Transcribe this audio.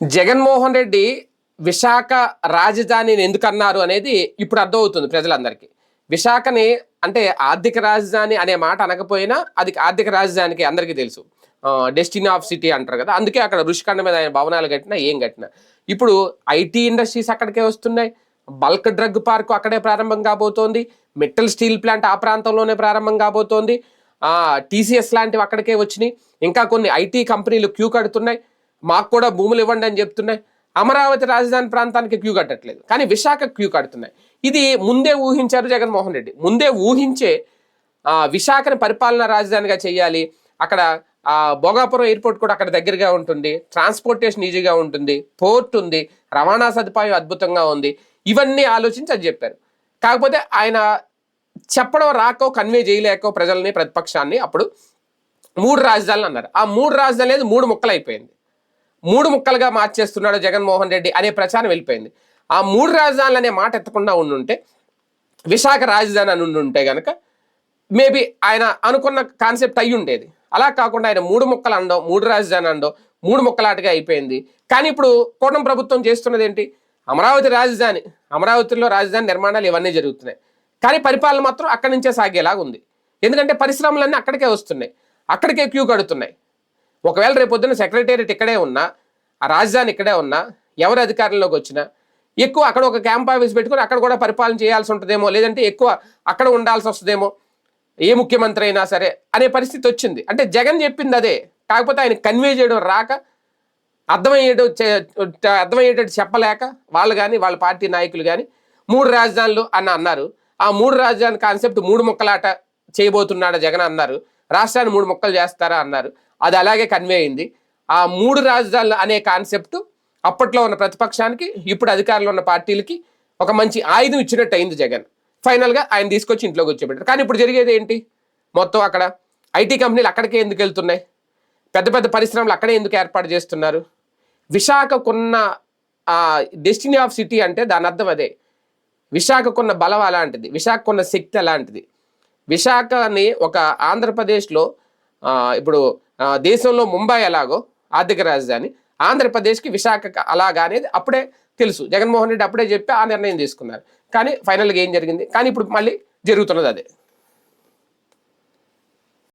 జగన్మోహన్ రెడ్డి విశాఖ రాజధానిని ఎందుకన్నారు అనేది ఇప్పుడు అర్థమవుతుంది ప్రజలందరికీ. విశాఖని అంటే ఆర్థిక రాజధాని అనే మాట అనకపోయినా అది ఆర్థిక రాజధానికి అందరికీ తెలుసు. డెస్టినీ ఆఫ్ సిటీ అంటారు కదా అందుకే అక్కడ రుషికండ మీద ఆయన భవనాలు కట్టినా ఏం కట్టినా. ఇప్పుడు ఐటీ ఇండస్ట్రీస్ అక్కడికే వస్తున్నాయి. బల్క్ డ్రగ్ పార్క్ అక్కడే ప్రారంభం కాబోతోంది. మెటల్ స్టీల్ ప్లాంట్ ఆ ప్రాంతంలోనే ప్రారంభం కాబోతోంది. టీసీఎస్ లాంటివి అక్కడికే వచ్చినాయి. ఇంకా కొన్ని ఐటీ కంపెనీలు క్యూ కడుతున్నాయి. మాకు కూడా భూములు ఇవ్వండి అని చెప్తున్నాయి. అమరావతి రాజధాని ప్రాంతానికి క్యూ కట్టట్లేదు. కానీ విశాఖ క్యూ కడుతున్నాయి. ఇది ముందే ఊహించారు జగన్మోహన్ రెడ్డి. ముందే ఊహించే విశాఖని పరిపాలనా రాజధానిగా చేయాలి. అక్కడ భోగాపురం ఎయిర్పోర్ట్ కూడా అక్కడ దగ్గరగా ఉంటుంది. ట్రాన్స్పోర్టేషన్ ఈజీగా ఉంటుంది. పోర్ట్ ఉంది. రవాణా సదుపాయం అద్భుతంగా ఉంది. ఇవన్నీ ఆలోచించి అది చెప్పారు. కాకపోతే ఆయన చెప్పడం రాకో కన్వే చేయలేకో ప్రజల్ని ప్రతిపక్షాన్ని అప్పుడు మూడు రాజధానులు అన్నారు. ఆ మూడు రాజధానులు అనేది మూడు ముక్కలు అయిపోయింది మూడు ముక్కలుగా మార్చేస్తున్నాడు జగన్మోహన్ రెడ్డి అనే ప్రచారం వెళ్ళిపోయింది. ఆ మూడు రాజధానులు అనే మాట ఎత్తకుండా ఉండుంటే విశాఖ రాజధాని అని ఉండుంటే గనక మేబీ ఆయన అనుకున్న కాన్సెప్ట్ అయి ఉండేది. అలా కాకుండా ఆయన మూడు ముక్కలు అండో మూడు రాజధాని అండో మూడు ముక్కలాటగా అయిపోయింది. కానీ ఇప్పుడు కూటమి ప్రభుత్వం చేస్తున్నది ఏంటి? అమరావతి రాజధాని అమరావతిలో రాజధాని నిర్మాణాలు ఇవన్నీ జరుగుతున్నాయి. కానీ పరిపాలన మాత్రం అక్కడి నుంచే సాగేలాగా ఉంది. ఎందుకంటే పరిశ్రమలన్నీ అక్కడికే వస్తున్నాయి. అక్కడికే క్యూ కడుతున్నాయి. ఒకవేళ రేపు పొద్దున్న సెక్రటేరియట్ ఇక్కడే ఉన్నా ఆ రాజధాని ఇక్కడే ఉన్నా ఎవరు అధికారంలోకి వచ్చినా ఎక్కువ అక్కడ ఒక క్యాంప్ ఆఫీస్ పెట్టుకుని అక్కడ కూడా పరిపాలన చేయాల్సి ఉంటుందేమో లేదంటే ఎక్కువ అక్కడ ఉండాల్సి వస్తుందేమో ఏ ముఖ్యమంత్రి అయినా సరే అనే పరిస్థితి వచ్చింది. అంటే జగన్ చెప్పింది అదే కాకపోతే ఆయన కన్వే చేయడం రాక అర్థమయ్యేట అర్థమయ్యేటట్టు చెప్పలేక వాళ్ళు కానీ వాళ్ళ పార్టీ నాయకులు కానీ మూడు రాజధానులు అని అన్నారు. ఆ మూడు రాజధాని కాన్సెప్ట్ మూడు ముక్కలాట చేయబోతున్నాడు జగన్ అన్నారు. రాష్ట్రాన్ని మూడు ముక్కలు చేస్తారా అన్నారు. అది అలాగే కన్వే అయింది. ఆ మూడు రాజధానులు అనే కాన్సెప్ట్ అప్పట్లో ఉన్న ప్రతిపక్షానికి ఇప్పుడు అధికారంలో ఉన్న పార్టీలకి ఒక మంచి ఆయుధం ఇచ్చినట్టు అయింది జగన్. ఫైనల్గా ఆయన తీసుకొచ్చి ఇంట్లోకి వచ్చేపెట్టారు. కానీ ఇప్పుడు జరిగేది ఏంటి? మొత్తం అక్కడ ఐటీ కంపెనీలు అక్కడికే ఎందుకు వెళ్తున్నాయి? పెద్ద పెద్ద పరిశ్రమలు అక్కడే ఎందుకు ఏర్పాటు చేస్తున్నారు? విశాఖకున్న డెస్టినీ ఆఫ్ సిటీ అంటే దాని అర్థం అదే. విశాఖకున్న బలం అలాంటిది. విశాఖకున్న శక్తి అలాంటిది. విశాఖని ఒక ఆంధ్రప్రదేశ్లో ఇప్పుడు దేశంలో ముంబై ఎలాగో ఆర్థిక రాజధాని ఆంధ్రప్రదేశ్కి విశాఖ అలాగా అనేది అప్పుడే తెలుసు. జగన్మోహన్ రెడ్డి అప్పుడే చెప్పి ఆ నిర్ణయం తీసుకున్నారు. కానీ ఫైనల్గా ఏం జరిగింది? కానీ ఇప్పుడు మళ్ళీ జరుగుతున్నది అదే.